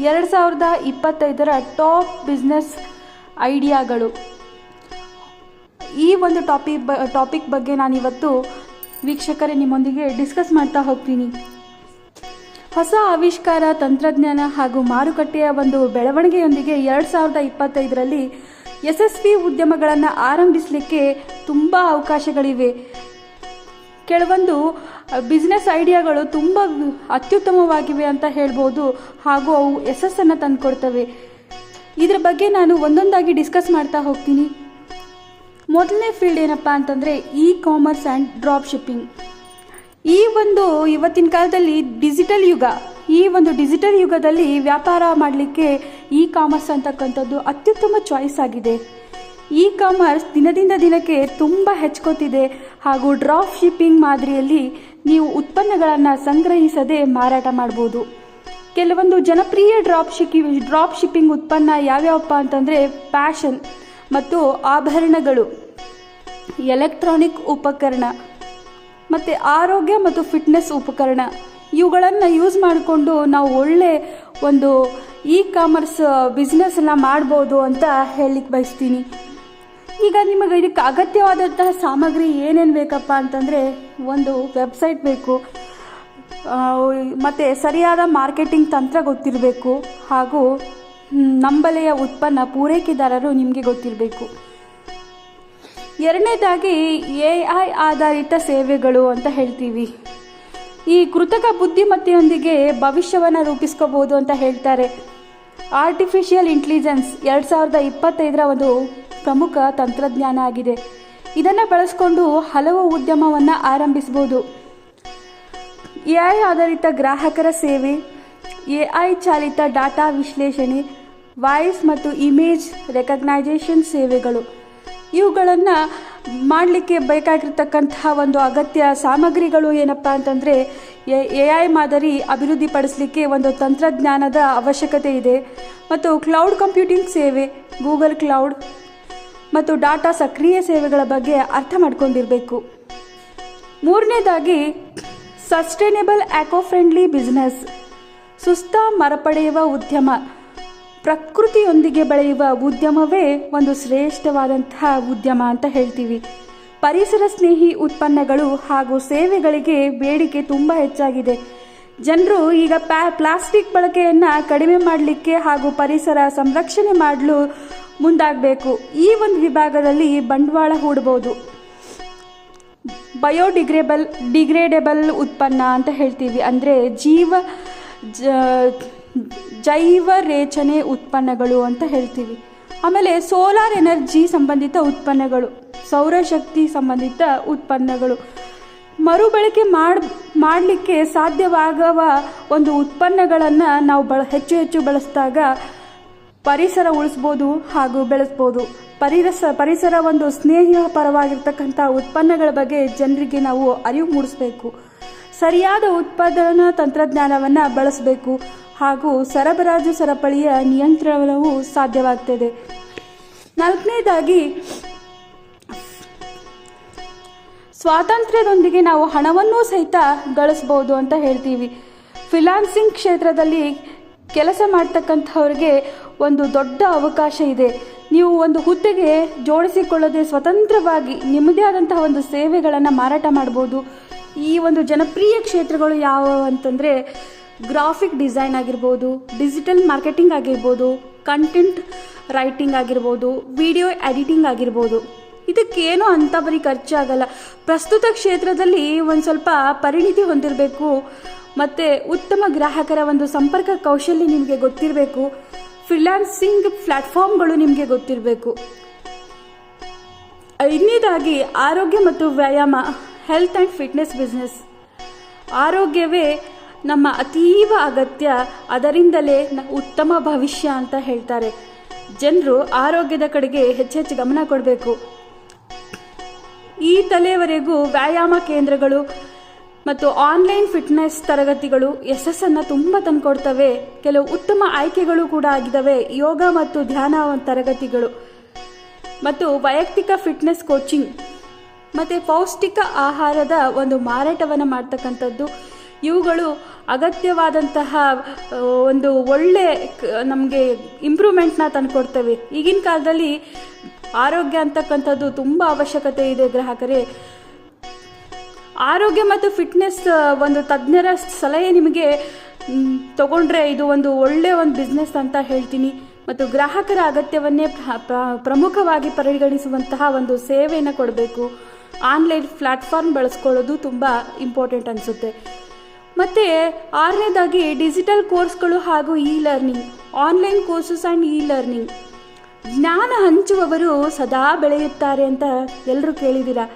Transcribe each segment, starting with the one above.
ಎರಡು ಸಾವಿರದ ಇಪ್ಪತ್ತೈದರ ಟಾಪ್ ಬಿಸ್ನೆಸ್ ಐಡಿಯಾಗಳು. ಈ ಒಂದು ಟಾಪಿಕ್ ಬ, ಟಾಪಿಕ್ ಬಗ್ಗೆ ನಾನಿವತ್ತು ವೀಕ್ಷಕರೇ ನಿಮ್ಮೊಂದಿಗೆ ಡಿಸ್ಕಸ್ ಮಾಡ್ತಾ ಹೋಗ್ತೀನಿ. ಹೊಸ ಆವಿಷ್ಕಾರ, ತಂತ್ರಜ್ಞಾನ ಹಾಗೂ ಮಾರುಕಟ್ಟೆಯ ಒಂದು ಬೆಳವಣಿಗೆಯೊಂದಿಗೆ ಎರಡು ಸಾವಿರದ ಇಪ್ಪತ್ತೈದರಲ್ಲಿ ಯಶಸ್ವಿ ಉದ್ಯಮಗಳನ್ನು ಆರಂಭಿಸಲಿಕ್ಕೆ ತುಂಬ ಅವಕಾಶಗಳಿವೆ. ಕೆಲವೊಂದು ಬಿಸ್ನೆಸ್ ಐಡಿಯಾಗಳು ತುಂಬ ಅತ್ಯುತ್ತಮವಾಗಿವೆ ಅಂತ ಹೇಳ್ಬೋದು. ಹಾಗೂ ಅವು ಯಶಸ್ಸನ್ನು ತಂದುಕೊಡ್ತವೆ. ಇದ್ರ ಬಗ್ಗೆ ನಾನು ಒಂದೊಂದಾಗಿ ಡಿಸ್ಕಸ್ ಮಾಡ್ತಾ ಹೋಗ್ತೀನಿ. ಮೊದಲನೇ ಫೀಲ್ಡ್ ಏನಪ್ಪ ಅಂತಂದರೆ e commerce and drop shipping ಈ ಒಂದು ಇವತ್ತಿನ ಕಾಲದಲ್ಲಿ ಡಿಜಿಟಲ್ ಯುಗ, ಈ ಒಂದು ಡಿಜಿಟಲ್ ಯುಗದಲ್ಲಿ ವ್ಯಾಪಾರ ಮಾಡಲಿಕ್ಕೆ ಇ ಕಾಮರ್ಸ್ ಅಂತಕ್ಕಂಥದ್ದು ಅತ್ಯುತ್ತಮ ಚಾಯ್ಸ್ ಆಗಿದೆ. ಇ ಕಾಮರ್ಸ್ ದಿನದಿಂದ ದಿನಕ್ಕೆ ತುಂಬ ಹೆಚ್ಕೋತಿದೆ ಹಾಗೂ ಡ್ರಾಪ್ ಶಿಪ್ಪಿಂಗ್ ಮಾದರಿಯಲ್ಲಿ ನೀವು ಉತ್ಪನ್ನಗಳನ್ನು ಸಂಗ್ರಹಿಸದೆ ಮಾರಾಟ ಮಾಡ್ಬೋದು. ಕೆಲವೊಂದು ಜನಪ್ರಿಯ ಡ್ರಾಪ್ ಶಿಕ್ಕಿ ಡ್ರಾಪ್ ಶಿಪ್ಪಿಂಗ್ ಉತ್ಪನ್ನ ಯಾವ್ಯಾವಪ್ಪ ಅಂತಂದರೆ ಪ್ಯಾಷನ್ ಮತ್ತು ಆಭರಣಗಳು. ಎಲೆಕ್ಟ್ರಾನಿಕ್ ಉಪಕರಣ ಮತ್ತು ಆರೋಗ್ಯ ಮತ್ತು ಫಿಟ್ನೆಸ್ ಉಪಕರಣ. ಇವುಗಳನ್ನು ಯೂಸ್ ಮಾಡಿಕೊಂಡು ನಾವು ಒಳ್ಳೆ ಒಂದು ಇ ಕಾಮರ್ಸ್ ಬಿಸ್ನೆಸ್ಸನ್ನು ಮಾಡ್ಬೋದು ಅಂತ ಹೇಳಲಿಕ್ಕೆ ಬಯಸ್ತೀನಿ. ಈಗ ನಿಮಗೆ ಇದಕ್ಕೆ ಅಗತ್ಯವಾದಂತಹ ಸಾಮಗ್ರಿ ಏನೇನು ಬೇಕಪ್ಪ ಅಂತಂದರೆ ಒಂದು ವೆಬ್ಸೈಟ್ ಬೇಕು. ಮತ್ತು ಸರಿಯಾದ ಮಾರ್ಕೆಟಿಂಗ್ ತಂತ್ರ ಗೊತ್ತಿರಬೇಕು ಹಾಗೂ ನಂಬಲೆಯ ಉತ್ಪನ್ನ ಪೂರೈಕೆದಾರರು ನಿಮಗೆ ಗೊತ್ತಿರಬೇಕು. ಎರಡನೇದಾಗಿ ಎ ಐ ಆಧಾರಿತ ಸೇವೆಗಳು ಅಂತ ಹೇಳ್ತೀವಿ. ಈ ಕೃತಕ ಬುದ್ಧಿಮತ್ತೆಯೊಂದಿಗೆ ಭವಿಷ್ಯವನ್ನು ರೂಪಿಸ್ಕೋಬೋದು ಅಂತ ಹೇಳ್ತಾರೆ. ಆರ್ಟಿಫಿಷಿಯಲ್ ಇಂಟೆಲಿಜೆನ್ಸ್ ಎರಡು ಸಾವಿರದ ಇಪ್ಪತ್ತೈದರ ಒಂದು ಪ್ರಮುಖ ತಂತ್ರಜ್ಞಾನ ಆಗಿದೆ. ಇದನ್ನು ಬಳಸಿಕೊಂಡು ಹಲವು ಉದ್ಯಮವನ್ನು ಆರಂಭಿಸಬಹುದು ಎ ಐ ಆಧಾರಿತ ಗ್ರಾಹಕರ ಸೇವೆ ಎ ಐ ಚಾಲಿತ ಡಾಟಾ ವಿಶ್ಲೇಷಣೆ, ವಾಯ್ಸ್ ಮತ್ತು ಇಮೇಜ್ ರೆಕಗ್ನೈಜೇಷನ್ ಸೇವೆಗಳು. ಇವುಗಳನ್ನು ಮಾಡಲಿಕ್ಕೆ ಬೇಕಾಗಿರ್ತಕ್ಕಂತಹ ಒಂದು ಅಗತ್ಯ ಸಾಮಗ್ರಿಗಳು ಏನಪ್ಪ ಅಂತಂದರೆ, ಎ ಐ ಮಾದರಿ ಅಭಿವೃದ್ಧಿಪಡಿಸಲಿಕ್ಕೆ ಒಂದು ತಂತ್ರಜ್ಞಾನದ ಅವಶ್ಯಕತೆ ಇದೆ. ಮತ್ತು ಕ್ಲೌಡ್ ಕಂಪ್ಯೂಟಿಂಗ್ ಸೇವೆ, ಗೂಗಲ್ ಕ್ಲೌಡ್ ಮತ್ತು ಡಾಟಾ ಸಕ್ರಿಯ ಸೇವೆಗಳ ಬಗ್ಗೆ ಅರ್ಥ ಮಾಡ್ಕೊಂಡಿರಬೇಕು. ಮೂರನೇದಾಗಿ, ಸಸ್ಟೈನೇಬಲ್ ಆ್ಯಕೋ ಫ್ರೆಂಡ್ಲಿ ಬಿಸ್ನೆಸ್ ಸುಸ್ತ ಮರಪಡೆಯುವ ಉದ್ಯಮ. ಪ್ರಕೃತಿಯೊಂದಿಗೆ ಬೆಳೆಯುವ ಉದ್ಯಮವೇ ಒಂದು ಶ್ರೇಷ್ಠವಾದಂತಹ ಉದ್ಯಮ ಅಂತ ಹೇಳ್ತೀವಿ. ಪರಿಸರ ಸ್ನೇಹಿ ಉತ್ಪನ್ನಗಳು ಹಾಗೂ ಸೇವೆಗಳಿಗೆ ಬೇಡಿಕೆ ತುಂಬ ಹೆಚ್ಚಾಗಿದೆ. ಜನರು ಈಗ ಪ್ಲಾಸ್ಟಿಕ್ ಬಳಕೆಯನ್ನು ಕಡಿಮೆ ಮಾಡಲಿಕ್ಕೆ ಹಾಗೂ ಪರಿಸರ ಸಂರಕ್ಷಣೆ ಮಾಡಲು ಮುಂದಾಗಬೇಕು. ಈ ಒಂದು ವಿಭಾಗದಲ್ಲಿ ಬಂಡವಾಳ ಹೂಡ್ಬೋದು. ಬಯೋಡಿಗ್ರೇಬಲ್, ಡಿಗ್ರೇಡೆಬಲ್ ಉತ್ಪನ್ನ ಅಂತ ಹೇಳ್ತೀವಿ. ಅಂದರೆ ಜೀವ ಜೈವ ರೇಚನೆ ಉತ್ಪನ್ನಗಳು ಅಂತ ಹೇಳ್ತೀವಿ. ಆಮೇಲೆ ಸೋಲಾರ್ ಎನರ್ಜಿ ಸಂಬಂಧಿತ ಉತ್ಪನ್ನಗಳು, ಸೌರಶಕ್ತಿ ಸಂಬಂಧಿತ ಉತ್ಪನ್ನಗಳು. ಮರುಬಳಕೆ ಮಾಡ್, ಮಾಡಲಿಕ್ಕೆ ಸಾಧ್ಯವಾಗುವ ಒಂದು ಉತ್ಪನ್ನಗಳನ್ನು ನಾವು ಬಳ, ಹೆಚ್ಚು ಹೆಚ್ಚು ಬಳಸಿದಾಗ ಪರಿಸರ ಉಳಿಸ್ಬೋದು ಹಾಗೂ ಬೆಳೆಸ್ಬೋದು. ಪರಿಸರ ಪರಿಸರ ಒಂದು ಸ್ನೇಹಿಯ ಪರವಾಗಿರ್ತಕ್ಕಂಥ ಉತ್ಪನ್ನಗಳ ಬಗ್ಗೆ ಜನರಿಗೆ ನಾವು ಅರಿವು ಮೂಡಿಸ್ಬೇಕು. ಸರಿಯಾದ ಉತ್ಪಾದನಾ ತಂತ್ರಜ್ಞಾನವನ್ನು ಬಳಸಬೇಕು ಹಾಗೂ ಸರಬರಾಜು ಸರಪಳಿಯ ನಿಯಂತ್ರಣವು ಸಾಧ್ಯವಾಗ್ತದೆ. ನಾಲ್ಕನೇದಾಗಿ, ಸ್ವಾತಂತ್ರ್ಯದೊಂದಿಗೆ ನಾವು ಹಣವನ್ನೂ ಸಹಿತ ಗಳಿಸ್ಬೋದು ಅಂತ ಹೇಳ್ತೀವಿ. ಫಿಲಾನ್ಸಿಂಗ್ ಕ್ಷೇತ್ರದಲ್ಲಿ ಕೆಲಸ ಮಾಡ್ತಕ್ಕಂಥವ್ರಿಗೆ ಒಂದು ದೊಡ್ಡ ಅವಕಾಶ ಇದೆ. ನೀವು ಒಂದು ಹುದ್ದೆಗೆ ಜೋಡಿಸಿಕೊಳ್ಳದೆ ಸ್ವತಂತ್ರವಾಗಿ ನಿಮ್ಮದೇ ಆದಂತಹ ಒಂದು ಸೇವೆಗಳನ್ನು ಮಾರಾಟ ಮಾಡ್ಬೋದು. ಈ ಒಂದು ಜನಪ್ರಿಯ ಕ್ಷೇತ್ರಗಳು ಯಾವುವು ಅಂತಂದರೆ ಗ್ರಾಫಿಕ್ ಡಿಸೈನ್ ಆಗಿರ್ಬೋದು, ಡಿಜಿಟಲ್ ಮಾರ್ಕೆಟಿಂಗ್ ಆಗಿರ್ಬೋದು, ಕಂಟೆಂಟ್ ರೈಟಿಂಗ್ ಆಗಿರ್ಬೋದು, ವಿಡಿಯೋ ಎಡಿಟಿಂಗ್ ಆಗಿರ್ಬೋದು. ಇದಕ್ಕೇನು ಅಂತ ಬರೀ ಖರ್ಚಾಗಲ್ಲ. ಪ್ರಸ್ತುತ ಕ್ಷೇತ್ರದಲ್ಲಿ ಒಂದು ಸ್ವಲ್ಪ ಪರಿಣಿತಿ ಹೊಂದಿರಬೇಕು. ಮತ್ತು ಉತ್ತಮ ಗ್ರಾಹಕರ ಒಂದು ಸಂಪರ್ಕ ಕೌಶಲ್ಯ ನಿಮಗೆ ಗೊತ್ತಿರಬೇಕು. ಫ್ರೀಲಾನ್ಸಿಂಗ್ ಪ್ಲ್ಯಾಟ್ಫಾರ್ಮ್ಗಳು ನಿಮಗೆ ಗೊತ್ತಿರಬೇಕು. ಐದನೇದಾಗಿ ಆರೋಗ್ಯ ಮತ್ತು ವ್ಯಾಯಾಮ ಹೆಲ್ತ್ ಆ್ಯಂಡ್ ಫಿಟ್ನೆಸ್ ಬಿಸ್ನೆಸ್ ಆರೋಗ್ಯವೇ ನಮ್ಮ ಅತೀವ ಅಗತ್ಯ, ಅದರಿಂದಲೇ ಉತ್ತಮ ಭವಿಷ್ಯ ಅಂತ ಹೇಳ್ತಾರೆ. ಜನರು ಆರೋಗ್ಯದ ಕಡೆಗೆ ಹೆಚ್ಚೆಚ್ಚು ಗಮನ ಕೊಡಬೇಕು. ಈ ತಲೆವರೆಗೂ ವ್ಯಾಯಾಮ ಕೇಂದ್ರಗಳು ಮತ್ತು ಆನ್ಲೈನ್ ಫಿಟ್ನೆಸ್ ತರಗತಿಗಳು ಯಶಸ್ಸನ್ನು ತುಂಬ ತಂದುಕೊಡ್ತವೆ. ಕೆಲವು ಉತ್ತಮ ಆಯ್ಕೆಗಳು ಕೂಡ ಆಗಿದ್ದಾವೆ ಯೋಗ ಮತ್ತು ಧ್ಯಾನ ತರಗತಿಗಳು. ಮತ್ತು ವೈಯಕ್ತಿಕ ಫಿಟ್ನೆಸ್ ಕೋಚಿಂಗ್. ಮತ್ತು ಪೌಷ್ಟಿಕ ಆಹಾರದ ಒಂದು ಮಾರಾಟವನ್ನು ಮಾಡ್ತಕ್ಕಂಥದ್ದು. ಇವುಗಳು ಅಗತ್ಯವಾದಂತಹ ಒಂದು ಒಳ್ಳೆ ನಮಗೆ ಇಂಪ್ರೂವ್ಮೆಂಟ್ನ ತಂದುಕೊಡ್ತವೆ. ಈಗಿನ ಕಾಲದಲ್ಲಿ ಆರೋಗ್ಯ ಅಂತಕ್ಕಂಥದ್ದು ತುಂಬ ಅವಶ್ಯಕತೆ ಇದೆ ಗ್ರಾಹಕರೇ. ಆರೋಗ್ಯ ಮತ್ತು ಫಿಟ್ನೆಸ್ ಒಂದು ತಜ್ಞರ ಸಲಹೆ ನಿಮಗೆ ತಗೊಂಡ್ರೆ ಇದು ಒಂದು ಒಳ್ಳೆಯ ಒಂದು ಬಿಸ್ನೆಸ್ ಅಂತ ಹೇಳ್ತೀನಿ. ಮತ್ತು ಗ್ರಾಹಕರ ಅಗತ್ಯವನ್ನೇ ಪ್ರ- ಪ್ರ- ಪ್ರಮುಖವಾಗಿ ಪರಿಗಣಿಸುವಂತಹ ಒಂದು ಸೇವೆಯನ್ನು ಕೊಡಬೇಕು. ಆನ್ಲೈನ್ ಪ್ಲಾಟ್ಫಾರ್ಮ್ ಬಳಸ್ಕೊಳ್ಳೋದು ತುಂಬ ಇಂಪಾರ್ಟೆಂಟ್ ಅನಿಸುತ್ತೆ. ಮತ್ತು ಆರನೇದಾಗಿ ಡಿಜಿಟಲ್ ಕೋರ್ಸ್ಗಳು ಹಾಗೂ e learning online courses and e learning ಜ್ಞಾನ ಹಂಚುವವರು ಸದಾ ಬೆಳೆಯುತ್ತಾರೆ ಅಂತ ಎಲ್ಲರೂ ಕೇಳಿದ್ದೀರಾ?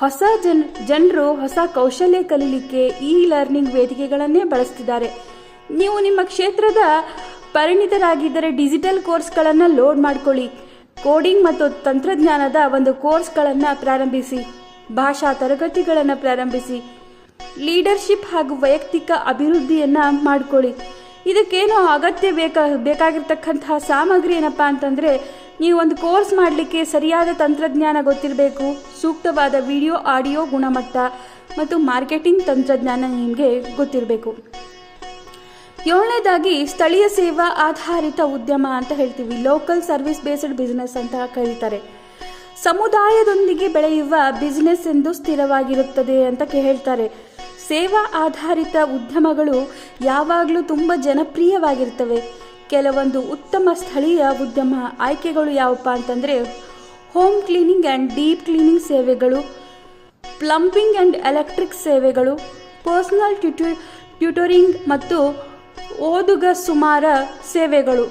ಹೊಸ ಜನ, ಜನರು ಹೊಸ ಕೌಶಲ್ಯ ಕಲೀಲಿಕ್ಕೆ ಇ ಲರ್ನಿಂಗ್ ವೇದಿಕೆಗಳನ್ನೇ ಬಳಸ್ತಿದ್ದಾರೆ. ನೀವು ನಿಮ್ಮ ಕ್ಷೇತ್ರದ ಪರಿಣಿತರಾಗಿದ್ದರೆ ಡಿಜಿಟಲ್ ಕೋರ್ಸ್ಗಳನ್ನು ಲೋಡ್ ಮಾಡ್ಕೊಳ್ಳಿ. ಕೋಡಿಂಗ್ ಮತ್ತು ತಂತ್ರಜ್ಞಾನದ ಒಂದು ಕೋರ್ಸ್ಗಳನ್ನು ಪ್ರಾರಂಭಿಸಿ. ಭಾಷಾ ತರಗತಿಗಳನ್ನು ಪ್ರಾರಂಭಿಸಿ. ಲೀಡರ್ಶಿಪ್ ಹಾಗೂ ವೈಯಕ್ತಿಕ ಅಭಿವೃದ್ಧಿಯನ್ನು ಮಾಡಿಕೊಳ್ಳಿ. ಇದಕ್ಕೇನು ಅಗತ್ಯ ಬೇಕಾ, ಬೇಕಾಗಿರ್ತಕ್ಕಂತಹ ಸಾಮಗ್ರಿ ಏನಪ್ಪ ಅಂತಂದರೆ ನೀವು ಒಂದು ಕೋರ್ಸ್ ಮಾಡಲಿಕ್ಕೆ ಸರಿಯಾದ ತಂತ್ರಜ್ಞಾನ ಗೊತ್ತಿರಬೇಕು, ಸೂಕ್ತವಾದ ವಿಡಿಯೋ, ಆಡಿಯೋ ಗುಣಮಟ್ಟ ಮತ್ತು ಮಾರ್ಕೆಟಿಂಗ್ ತಂತ್ರಜ್ಞಾನ ನಿಮಗೆ ಗೊತ್ತಿರಬೇಕು. ಏಳನೇದಾಗಿ, ಸ್ಥಳೀಯ ಸೇವಾ ಆಧಾರಿತ ಉದ್ಯಮ ಅಂತ ಹೇಳ್ತೀವಿ. ಲೋಕಲ್ ಸರ್ವಿಸ್ ಬೇಸ್ಡ್ ಬಿಸ್ನೆಸ್ ಅಂತ ಕರೀತಾರೆ. ಸಮುದಾಯದೊಂದಿಗೆ ಬೆಳೆಯುವ ಬಿಸ್ನೆಸ್ ಎಂದು ಸ್ಥಿರವಾಗಿರುತ್ತದೆ ಅಂತ ಹೇಳ್ತಾರೆ. ಸೇವಾ ಆಧಾರಿತ ಉದ್ಯಮಗಳು ಯಾವಾಗಲೂ ತುಂಬ ಜನಪ್ರಿಯವಾಗಿರ್ತವೆ. ಕೆಲವೊಂದು ಉತ್ತಮ ಸ್ಥಳೀಯ ಉದ್ಯಮ ಆಯ್ಕೆಗಳು ಯಾವಪ್ಪ ಅಂತಂದರೆ home cleaning and deep cleaning ಸೇವೆಗಳು ಪ್ಲಂಪಿಂಗ್ ಆ್ಯಂಡ್ ಎಲೆಕ್ಟ್ರಿಕ್ ಸೇವೆಗಳು ಪರ್ಸನಲ್ ಟ್ಯೂಟು ಟ್ಯೂಟರಿಂಗ್ ಮತ್ತು ಓದುಗ ಸುಮಾರ ಸೇವೆಗಳು.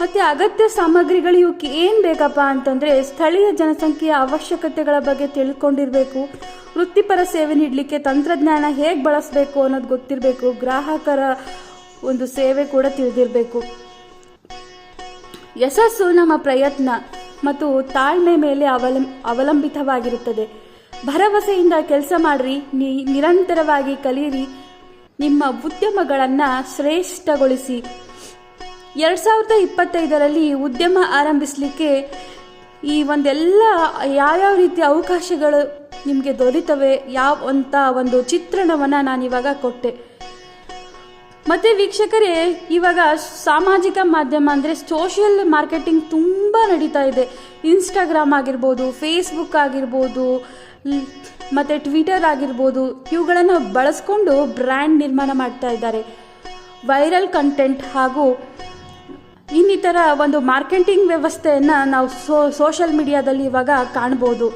ಮತ್ತು ಅಗತ್ಯ ಸಾಮಗ್ರಿಗಳು ಇವಕ್ಕೆ ಏನು ಬೇಕಪ್ಪ ಅಂತಂದರೆ ಸ್ಥಳೀಯ ಜನಸಂಖ್ಯೆಯ ಅವಶ್ಯಕತೆಗಳ ಬಗ್ಗೆ ತಿಳ್ಕೊಂಡಿರಬೇಕು. ವೃತ್ತಿಪರ ಸೇವೆ ನೀಡಲಿಕ್ಕೆ ತಂತ್ರಜ್ಞಾನ ಹೇಗೆ ಬಳಸಬೇಕು ಅನ್ನೋದು ಗೊತ್ತಿರಬೇಕು. ಗ್ರಾಹಕರ ಒಂದು ಸೇವೆ ಕೂಡ ತಿಳಿದಿರಬೇಕು. ಯಶಸ್ಸು ನಮ್ಮ ಪ್ರಯತ್ನ ಮತ್ತು ತಾಳ್ಮೆ ಮೇಲೆ ಅವಲಂ, ಅವಲಂಬಿತವಾಗಿರುತ್ತದೆ. ಭರವಸೆಯಿಂದ ಕೆಲಸ ಮಾಡಿರಿ ನಿರಂತರವಾಗಿ ಕಲಿಯಿರಿ, ನಿಮ್ಮ ಉದ್ಯಮಗಳನ್ನು ಶ್ರೇಷ್ಠಗೊಳಿಸಿ. ಎರಡು ಸಾವಿರದ ಇಪ್ಪತ್ತೈದರಲ್ಲಿ ಉದ್ಯಮ ಆರಂಭಿಸಲಿಕ್ಕೆ ಈ ಒಂದೆಲ್ಲ ಯಾವ್ಯಾವ ರೀತಿಯ ಅವಕಾಶಗಳು ನಿಮಗೆ ದೊರೀತವೆ, ಯಾವ, ಅಂತ ಒಂದು ಚಿತ್ರಣವನ್ನು ನಾನಿವಾಗ ಕೊಟ್ಟೆ. ಮತ್ತು ವೀಕ್ಷಕರೇ, ಇವಾಗ ಸಾಮಾಜಿಕ ಮಾಧ್ಯಮ ಅಂದರೆ ಸೋಷಿಯಲ್ ಮಾರ್ಕೆಟಿಂಗ್ ತುಂಬ ನಡೀತಾ ಇದೆ. ಇನ್ಸ್ಟಾಗ್ರಾಮ್ ಆಗಿರ್ಬೋದು ಫೇಸ್ಬುಕ್ ಆಗಿರ್ಬೋದು ಮತ್ತು ಟ್ವಿಟರ್ ಆಗಿರ್ಬೋದು, ಇವುಗಳನ್ನು ಬಳಸ್ಕೊಂಡು ಬ್ರ್ಯಾಂಡ್ ನಿರ್ಮಾಣ ಮಾಡ್ತಾ ಇದ್ದಾರೆ. ವೈರಲ್ ಕಂಟೆಂಟ್ ಹಾಗೂ ಇನ್ನಿತರ ಒಂದು ಮಾರ್ಕೆಟಿಂಗ್ ವ್ಯವಸ್ಥೆಯನ್ನು ನಾವು ಸೋ ಸೋಷಲ್ ಮೀಡಿಯಾದಲ್ಲಿ ಇವಾಗ ಕಾಣ್ಬೋದು.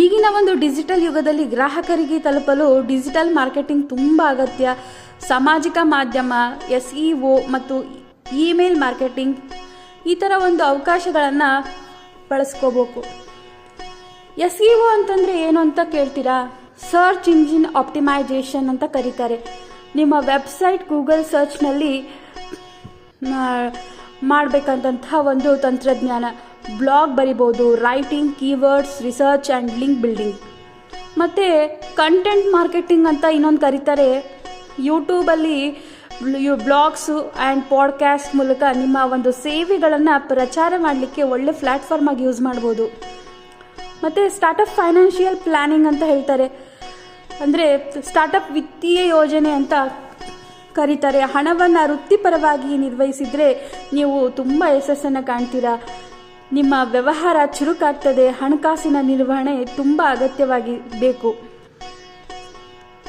ಈಗಿನ ಒಂದು ಡಿಜಿಟಲ್ ಯುಗದಲ್ಲಿ ಗ್ರಾಹಕರಿಗೆ ತಲುಪಲು ಡಿಜಿಟಲ್ ಮಾರ್ಕೆಟಿಂಗ್ ತುಂಬ ಅಗತ್ಯ. ಸಾಮಾಜಿಕ ಮಾಧ್ಯಮ ಎಸ್ ಇ ಒ ಮತ್ತು ಇಮೇಲ್ ಮಾರ್ಕೆಟಿಂಗ್ ಈ ಥರ ಒಂದು ಅವಕಾಶಗಳನ್ನು ಬಳಸ್ಕೋಬೇಕು. ಎಸ್ ಇ ಒ ಅಂತಂದರೆ ಏನು ಅಂತ ಕೇಳ್ತೀರಾ? ಸರ್ಚ್ ಇಂಜಿನ್ ಆಪ್ಟಿಮೈಜೇಷನ್ ಅಂತ ಕರೀತಾರೆ. ನಿಮ್ಮ ವೆಬ್ಸೈಟ್ ಗೂಗಲ್ ಸರ್ಚ್ನಲ್ಲಿ ಮಾಡಬೇಕಂತಹ ಒಂದು ತಂತ್ರಜ್ಞಾನ. ಬ್ಲಾಗ್ ಬರಿಬೋದು writing keywords research and link building ಮತ್ತು ಕಂಟೆಂಟ್ ಮಾರ್ಕೆಟಿಂಗ್ ಅಂತ ಇನ್ನೊಂದು ಕರೀತಾರೆ. ಯೂಟ್ಯೂಬಲ್ಲಿ ಬ್ಲಾಗ್ಸು ಆ್ಯಂಡ್ ಪಾಡ್ಕ್ಯಾಸ್ಟ್ ಮೂಲಕ ನಿಮ್ಮ ಒಂದು ಸೇವೆಗಳನ್ನು ಪ್ರಚಾರ ಮಾಡಲಿಕ್ಕೆ ಒಳ್ಳೆ ಪ್ಲ್ಯಾಟ್ಫಾರ್ಮ್ ಆಗಿ ಯೂಸ್ ಮಾಡ್ಬೋದು. ಮತ್ತು ಸ್ಟಾರ್ಟಪ್ ಫೈನಾನ್ಷಿಯಲ್ ಪ್ಲ್ಯಾನಿಂಗ್ ಅಂತ ಹೇಳ್ತಾರೆ. ಅಂದರೆ ಸ್ಟಾರ್ಟಪ್ ವಿತ್ತೀಯ ಯೋಜನೆ ಅಂತ ಕರೀತಾರೆ. ಹಣವನ್ನು ವೃತ್ತಿಪರವಾಗಿ ನಿರ್ವಹಿಸಿದರೆ ನೀವು ತುಂಬ ಯಶಸ್ಸನ್ನು ಕಾಣ್ತೀರಾ. ನಿಮ್ಮ ವ್ಯವಹಾರ ಚುರುಕಾಗ್ತದೆ. ಹಣಕಾಸಿನ ನಿರ್ವಹಣೆ ತುಂಬ ಅಗತ್ಯವಾಗಿ ಬೇಕು.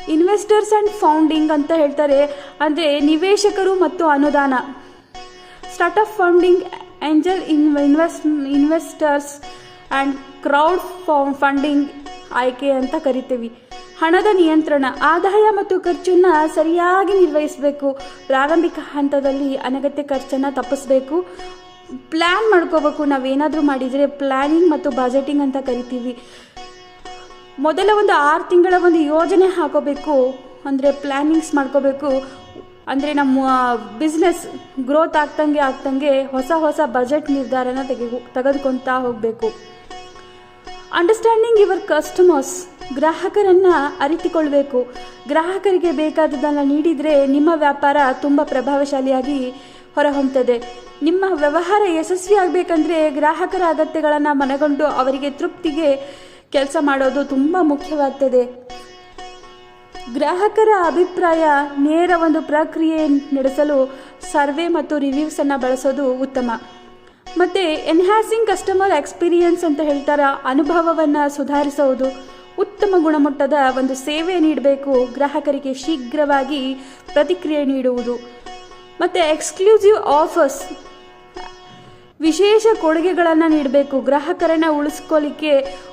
ಇನ್ವೆಸ್ಟರ್ಸ್ ಆ್ಯಂಡ್ ಫೌಂಡಿಂಗ್ ಅಂತ ಹೇಳ್ತಾರೆ. ಅಂದರೆ ನಿವೇಶಕರು ಮತ್ತು ಅನುದಾನ. Startup funding angel in invest investors and crowd funding ಆಯ್ಕೆ ಅಂತ ಕರಿತೀವಿ. ಹಣದ ನಿಯಂತ್ರಣ, ಆದಾಯ ಮತ್ತು ಖರ್ಚನ್ನು ಸರಿಯಾಗಿ ನಿರ್ವಹಿಸಬೇಕು. ಪ್ರಾರಂಭಿಕ ಹಂತದಲ್ಲಿ ಅನಗತ್ಯ ಖರ್ಚನ್ನು ತಪ್ಪಿಸ್ಬೇಕು. ಪ್ಲ್ಯಾನ್ ಮಾಡ್ಕೋಬೇಕು. ನಾವೇನಾದರೂ ಮಾಡಿದರೆ ಪ್ಲ್ಯಾನಿಂಗ್ ಮತ್ತು ಬಜೆಟಿಂಗ್ ಅಂತ ಕರಿತೀವಿ. ಮೊದಲ ಒಂದು ಆರು ತಿಂಗಳ ಒಂದು ಯೋಜನೆ ಹಾಕೋಬೇಕು, ಅಂದರೆ ಪ್ಲ್ಯಾನಿಂಗ್ಸ್ ಮಾಡ್ಕೋಬೇಕು. ಅಂದರೆ ನಮ್ಮ ಬಿಸ್ನೆಸ್ ಗ್ರೋತ್ ಆಗ್ತಂಗೆ ಆಗ್ತಂಗೆ ಹೊಸ ಹೊಸ ಬಜೆಟ್ ನಿರ್ಧಾರನ ತೆಗೆ ತೆಗೆದುಕೊಳ್ತಾ ಹೋಗಬೇಕು. ಅಂಡರ್ಸ್ಟ್ಯಾಂಡಿಂಗ್ ಯುವರ್ ಕಸ್ಟಮರ್ಸ್ ಗ್ರಾಹಕರನ್ನು ಅರಿತುಕೊಳ್ಬೇಕು. ಗ್ರಾಹಕರಿಗೆ ಬೇಕಾದದನ್ನು ನೀಡಿದರೆ ನಿಮ್ಮ ವ್ಯಾಪಾರ ತುಂಬ ಪ್ರಭಾವಶಾಲಿಯಾಗಿ ಹೊರಹೊಮ್ಮುತ್ತದೆ ನಿಮ್ಮ ವ್ಯವಹಾರ ಯಶಸ್ವಿ ಆಗಬೇಕಂದ್ರೆ ಗ್ರಾಹಕರ ಅಗತ್ಯಗಳನ್ನು ಮನಗೊಂಡು ಅವರಿಗೆ ತೃಪ್ತಿಗೆ ಕೆಲಸ ಮಾಡೋದು ತುಂಬ ಮುಖ್ಯವಾಗ್ತದೆ. ಗ್ರಾಹಕರ ಅಭಿಪ್ರಾಯ ನೇರ ಒಂದು ಪ್ರಕ್ರಿಯೆ ನಡೆಸಲು ಸರ್ವೆ ಮತ್ತು ರಿವ್ಯೂಸನ್ನು ಬಳಸೋದು ಉತ್ತಮ. ಮತ್ತು ಎನ್ಹ್ಯಾಸಿಂಗ್ ಕಸ್ಟಮರ್ ಎಕ್ಸ್ಪೀರಿಯನ್ಸ್ ಅಂತ ಹೇಳ್ತಾರ ಅನುಭವವನ್ನು ಸುಧಾರಿಸುವುದು ಉತ್ತಮ ಗುಣಮಟ್ಟದ ಒಂದು ಸೇವೆ ನೀಡಬೇಕು ಗ್ರಾಹಕರಿಗೆ ಶೀಘ್ರವಾಗಿ ಪ್ರತಿಕ್ರಿಯೆ ನೀಡುವುದು. ಮತ್ತು ಎಕ್ಸ್ಕ್ಲೂಸಿವ್ ಆಫರ್ಸ್ ವಿಶೇಷ ಕೊಡುಗೆಗಳನ್ನು ನೀಡಬೇಕು. ಗ್ರಾಹಕರನ್ನು ಉಳಿಸ್ಕೊಳ್ಳಿಕ್ಕೆ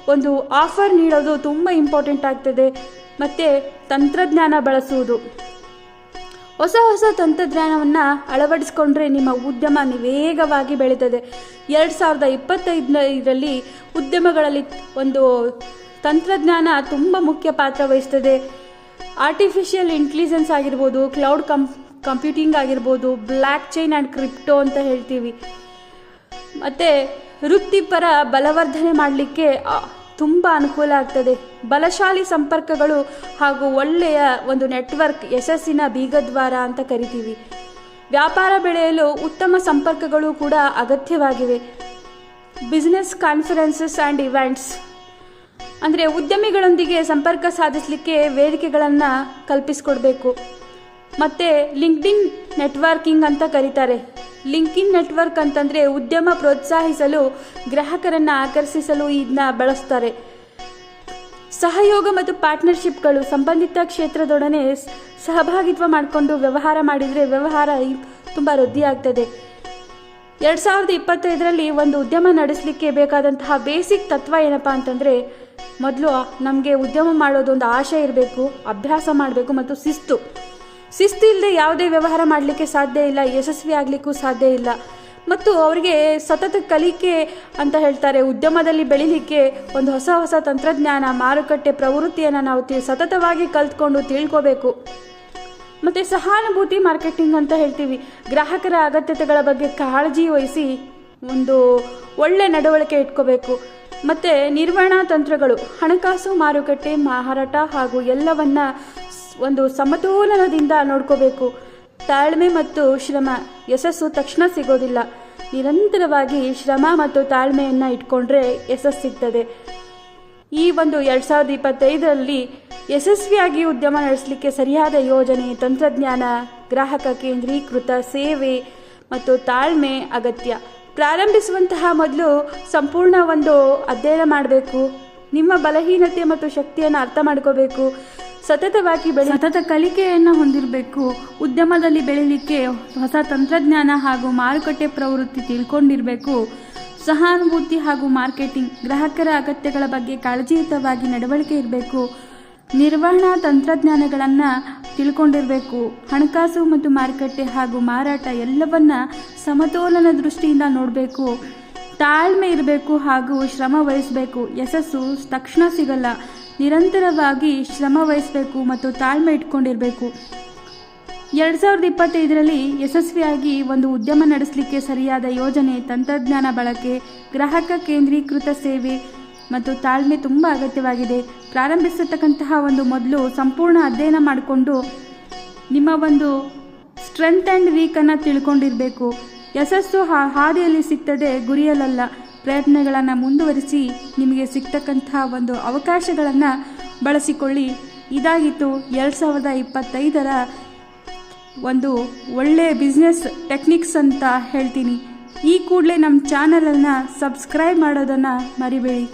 ಒಂದು ಆಫರ್ ನೀಡೋದು ತುಂಬ ಇಂಪಾರ್ಟೆಂಟ್ ಆಗ್ತದೆ. ಮತ್ತು ತಂತ್ರಜ್ಞಾನ ಬಳಸುವುದು. ಹೊಸ ಹೊಸ ತಂತ್ರಜ್ಞಾನವನ್ನು ಅಳವಡಿಸ್ಕೊಂಡ್ರೆ ನಿಮ್ಮ ಉದ್ಯಮ ವೇಗವಾಗಿ ಬೆಳೀತದೆ. ಎರಡು ಸಾವಿರದ ಇಪ್ಪತ್ತೈದರಲ್ಲಿ ಉದ್ಯಮಗಳಲ್ಲಿ ಒಂದು ತಂತ್ರಜ್ಞಾನ ತುಂಬ ಮುಖ್ಯ ಪಾತ್ರ ವಹಿಸ್ತದೆ. ಆರ್ಟಿಫಿಷಿಯಲ್ ಇಂಟೆಲಿಜೆನ್ಸ್ ಆಗಿರ್ಬೋದು ಕ್ಲೌಡ್ ಕಂಪ್ ಕಂಪ್ಯೂಟಿಂಗ್ ಆಗಿರ್ಬೋದು ಬ್ಲ್ಯಾಕ್ ಚೈನ್ ಆ್ಯಂಡ್ ಕ್ರಿಪ್ಟೋ ಅಂತ ಹೇಳ್ತೀವಿ. ಮತ್ತು ವೃತ್ತಿಪರ ಬಲವರ್ಧನೆ ಮಾಡಲಿಕ್ಕೆ ತುಂಬ ಅನುಕೂಲ ಆಗ್ತದೆ. ಬಲಶಾಲಿ ಸಂಪರ್ಕಗಳು ಹಾಗೂ ಒಳ್ಳೆಯ ಒಂದು ನೆಟ್ವರ್ಕ್, ಯಶಸ್ಸಿನ ಬೀಗದ್ವಾರ ಅಂತ ಕರಿತೀವಿ. ವ್ಯಾಪಾರ ಬೆಳೆಯಲು ಉತ್ತಮ ಸಂಪರ್ಕಗಳು ಕೂಡ ಅಗತ್ಯವಾಗಿವೆ. Business conferences and events. ಅಂದರೆ ಉದ್ಯಮಿಗಳೊಂದಿಗೆ ಸಂಪರ್ಕ ಸಾಧಿಸಲಿಕ್ಕೆ ವೇದಿಕೆಗಳನ್ನು ಕಲ್ಪಿಸಿಕೊಡ್ಬೇಕು. ಮತ್ತು ಲಿಂಕ್ಡಿನ್ ನೆಟ್ವರ್ಕಿಂಗ್ ಅಂತ ಕರೀತಾರೆ. ಲಿಂಕಿನ್ ನೆಟ್ವರ್ಕ್ ಅಂತಂದರೆ ಉದ್ಯಮ ಪ್ರೋತ್ಸಾಹಿಸಲು, ಗ್ರಾಹಕರನ್ನು ಆಕರ್ಷಿಸಲು ಇದನ್ನ ಬಳಸ್ತಾರೆ. ಸಹಯೋಗ ಮತ್ತು ಪಾರ್ಟ್ನರ್ಶಿಪ್ಗಳು ಸಂಬಂಧಿತ ಕ್ಷೇತ್ರದೊಡನೆ ಸಹಭಾಗಿತ್ವ ಮಾಡಿಕೊಂಡು ವ್ಯವಹಾರ ಮಾಡಿದರೆ ವ್ಯವಹಾರ ತುಂಬ ವೃದ್ಧಿಯಾಗ್ತದೆ ಎರಡು ಸಾವಿರದ ಇಪ್ಪತ್ತೈದರಲ್ಲಿ ಒಂದು ಉದ್ಯಮ ನಡೆಸಲಿಕ್ಕೆ ಬೇಕಾದಂತಹ ಬೇಸಿಕ್ ತತ್ವ ಏನಪ್ಪ ಅಂತಂದರೆ, ಮೊದಲು ನಮಗೆ ಉದ್ಯಮ ಮಾಡೋದೊಂದು ಆಶೆ ಇರಬೇಕು, ಅಭ್ಯಾಸ ಮಾಡಬೇಕು ಮತ್ತು ಶಿಸ್ತು. ಶಿಸ್ತು ಇಲ್ಲದೆ ಯಾವುದೇ ವ್ಯವಹಾರ ಮಾಡಲಿಕ್ಕೆ ಸಾಧ್ಯ ಇಲ್ಲ, ಯಶಸ್ವಿ ಆಗಲಿಕ್ಕೂ ಸಾಧ್ಯ ಇಲ್ಲ. ಮತ್ತು ಅವರಿಗೆ ಸತತ ಕಲಿಕೆ ಅಂತ ಹೇಳ್ತಾರೆ, ಉದ್ಯಮದಲ್ಲಿ ಬೆಳಿಲಿಕ್ಕೆ ಒಂದು ಹೊಸ ಹೊಸ ತಂತ್ರಜ್ಞಾನ, ಮಾರುಕಟ್ಟೆ ಪ್ರವೃತ್ತಿಯನ್ನು ನಾವು ತಿ, ಸತತವಾಗಿ ಕಲ್ತ್ಕೊಂಡು ತಿಳ್ಕೋಬೇಕು. ಮತ್ತು ಸಹಾನುಭೂತಿ ಮಾರ್ಕೆಟಿಂಗ್ ಅಂತ ಹೇಳ್ತೀವಿ. ಗ್ರಾಹಕರ ಅಗತ್ಯತೆಗಳ ಬಗ್ಗೆ ಕಾಳಜಿ ವಹಿಸಿ ಒಂದು ಒಳ್ಳೆ ನಡವಳಿಕೆ ಇಟ್ಕೋಬೇಕು. ಮತ್ತು ನಿರ್ವಹಣಾ ತಂತ್ರಗಳು, ಹಣಕಾಸು, ಮಾರುಕಟ್ಟೆ, ಮಾರಾಟ ಹಾಗೂ ಎಲ್ಲವನ್ನ ಒಂದು ಸಮತೋಲನದಿಂದ ನೋಡ್ಕೋಬೇಕು. ತಾಳ್ಮೆ ಮತ್ತು ಶ್ರಮ, ಯಶಸ್ಸು ತಕ್ಷಣ ಸಿಗೋದಿಲ್ಲ. ನಿರಂತರವಾಗಿ ಶ್ರಮ ಮತ್ತು ತಾಳ್ಮೆಯನ್ನು ಇಟ್ಕೊಂಡ್ರೆ ಯಶಸ್ಸು ಸಿಗ್ತದೆ. ಈ ಒಂದು ಎರಡು ಸಾವಿರದ ಇಪ್ಪತ್ತೈದರಲ್ಲಿ ಯಶಸ್ವಿಯಾಗಿ ಉದ್ಯಮ ನಡೆಸಲಿಕ್ಕೆ ಸರಿಯಾದ ಯೋಜನೆ, ತಂತ್ರಜ್ಞಾನ, ಗ್ರಾಹಕ ಕೇಂದ್ರೀಕೃತ ಸೇವೆ ಮತ್ತು ತಾಳ್ಮೆ ಅಗತ್ಯ. ಪ್ರಾರಂಭಿಸುವಂತಹ ಮೊದಲು ಸಂಪೂರ್ಣ ಒಂದು ಅಧ್ಯಯನ ಮಾಡಬೇಕು. ನಿಮ್ಮ ಬಲಹೀನತೆ ಮತ್ತು ಶಕ್ತಿಯನ್ನು ಅರ್ಥ ಮಾಡ್ಕೋಬೇಕು. ಸತತವಾಗಿ ಬೆಳೆ ಸತತ ಕಲಿಕೆಯನ್ನು ಹೊಂದಿರಬೇಕು, ಉದ್ಯಮದಲ್ಲಿ ಬೆಳೀಲಿಕ್ಕೆ ಹೊಸ ತಂತ್ರಜ್ಞಾನ ಹಾಗೂ ಮಾರುಕಟ್ಟೆ ಪ್ರವೃತ್ತಿ ತಿಳ್ಕೊಂಡಿರಬೇಕು. ಸಹಾನುಭೂತಿ ಹಾಗೂ ಮಾರ್ಕೆಟಿಂಗ್, ಗ್ರಾಹಕರ ಅಗತ್ಯಗಳ ಬಗ್ಗೆ ಕಾಳಜಿಯುತವಾಗಿ ನಡವಳಿಕೆ ಇರಬೇಕು. ನಿರ್ವಹಣಾ ತಂತ್ರಜ್ಞಾನಗಳನ್ನು ತಿಳ್ಕೊಂಡಿರಬೇಕು. ಹಣಕಾಸು ಮತ್ತು ಮಾರುಕಟ್ಟೆ ಹಾಗೂ ಮಾರಾಟ ಎಲ್ಲವನ್ನ ಸಮತೋಲನ ದೃಷ್ಟಿಯಿಂದ ನೋಡಬೇಕು. ತಾಳ್ಮೆ ಇರಬೇಕು ಹಾಗೂ ಶ್ರಮ ವಹಿಸಬೇಕು. ಯಶಸ್ಸು ತಕ್ಷಣ ಸಿಗಲ್ಲ. ನಿರಂತರವಾಗಿ ಶ್ರಮ ವಹಿಸಬೇಕು ಮತ್ತು ತಾಳ್ಮೆ ಇಟ್ಕೊಂಡಿರಬೇಕು. ಎರಡು ಸಾವಿರದ ಇಪ್ಪತ್ತೈದರಲ್ಲಿ ಯಶಸ್ವಿಯಾಗಿ ಒಂದು ಉದ್ಯಮ ನಡೆಸಲಿಕ್ಕೆ ಸರಿಯಾದ ಯೋಜನೆ ತಂತ್ರಜ್ಞಾನ ಬಳಕೆ, ಗ್ರಾಹಕ ಕೇಂದ್ರೀಕೃತ ಸೇವೆ ಮತ್ತು ತಾಳ್ಮೆ ತುಂಬ ಅಗತ್ಯವಾಗಿದೆ. ಪ್ರಾರಂಭಿಸತಕ್ಕಂತಹ ಒಂದು ಮೊದಲು ಸಂಪೂರ್ಣ ಅಧ್ಯಯನ ಮಾಡಿಕೊಂಡು ನಿಮ್ಮ ಒಂದು ಸ್ಟ್ರೆಂತ್ ಆ್ಯಂಡ್ ವೀಕನ್ನು ತಿಳ್ಕೊಂಡಿರಬೇಕು. ಯಶಸ್ಸು ಹಾದಿಯಲ್ಲಿ ಸಿಗ್ತದೆ ಗುರಿಯಲ್ಲ ಪ್ರಯತ್ನಗಳನ್ನು ಮುಂದುವರಿಸಿ ನಿಮಗೆ ಸಿಗ್ತಕ್ಕಂಥ ಒಂದು ಅವಕಾಶಗಳನ್ನು ಬಳಸಿಕೊಳ್ಳಿ. ಇದಾಗಿತ್ತು ಎರಡು ಸಾವಿರದ ಇಪ್ಪತ್ತೈದರ ಒಂದು ಒಳ್ಳೆಯ ಬಿಸ್ನೆಸ್ ಟೆಕ್ನಿಕ್ಸ್ ಅಂತ ಹೇಳ್ತೀನಿ. ಈ ಕೂಡಲೇ ನಮ್ಮ ಚಾನಲನ್ನು ಸಬ್ಸ್ಕ್ರೈಬ್ ಮಾಡೋದನ್ನು ಮರಿಬೇಡಿ.